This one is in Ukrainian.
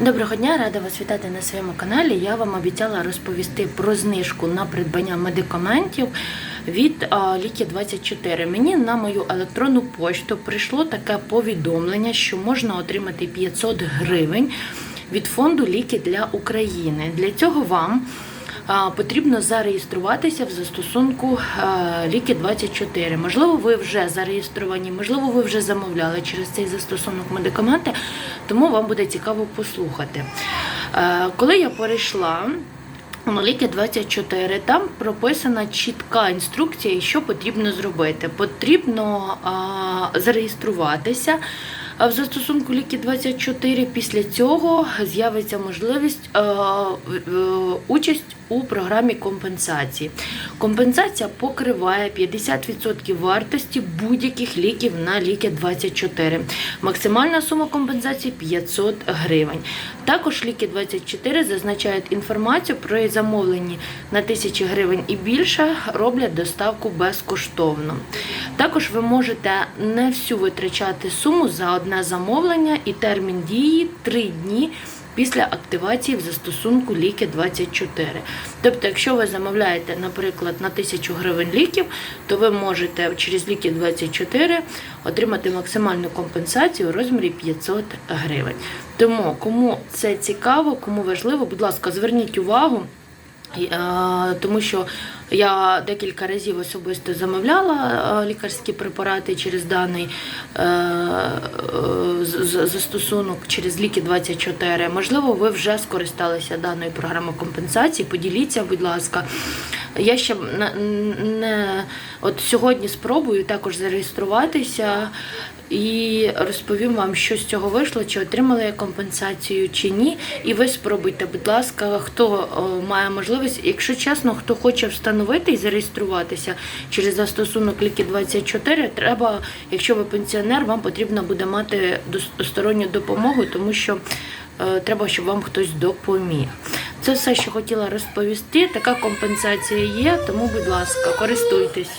Доброго дня, рада вас вітати на своєму каналі. Я вам обіцяла розповісти про знижку на придбання медикаментів від Ліки 24. Мені на мою електронну пошту прийшло таке повідомлення, що можна отримати 500 гривень від фонду Ліки для України. Для цього вам потрібно зареєструватися в застосунку а, Ліки 24. Можливо, ви вже зареєстровані, можливо, ви вже замовляли через цей застосунок медикаменти, тому вам буде цікаво послухати. Е, Коли я перейшла на ліки 24, там прописана чітка інструкція, що потрібно зробити. Потрібно а, зареєструватися. А в застосунку ліки 24 після цього з'явиться можливість е, е, участь у програмі компенсації. Компенсація покриває 50% вартості будь-яких ліків на ліки 24. Максимальна сума компенсації 500 гривень. Також ліки 24 зазначають інформацію про замовлені на 1000 гривень і більше роблять доставку безкоштовно. Також ви можете не всю витрачати суму за одне замовлення і термін дії 3 дні після активації в застосунку ліки 24. Тобто, якщо ви замовляєте, наприклад, на 1000 гривень ліків, то ви можете через ліки 24 отримати максимальну компенсацію у розмірі 500 гривень. Тому кому це цікаво, кому важливо, будь ласка, зверніть увагу. Е, Тому що я декілька разів особисто замовляла е, лікарські препарати через даний е, застосунок через ліки 24. Можливо, ви вже скористалися даною програмою компенсації. Поділіться, будь ласка. Я ще не от сьогодні спробую також зареєструватися і розповім вам, що з цього вийшло, чи отримала я компенсацію, чи ні. І ви спробуйте, будь ласка, хто має можливість, якщо чесно, хто хоче встановити і зареєструватися через застосунок ліки 24, треба, якщо ви пенсіонер, вам потрібно буде мати сторонню допомогу, тому що е, треба, щоб вам хтось допоміг. Це все, що хотіла розповісти. Така компенсація є, тому, будь ласка, користуйтесь.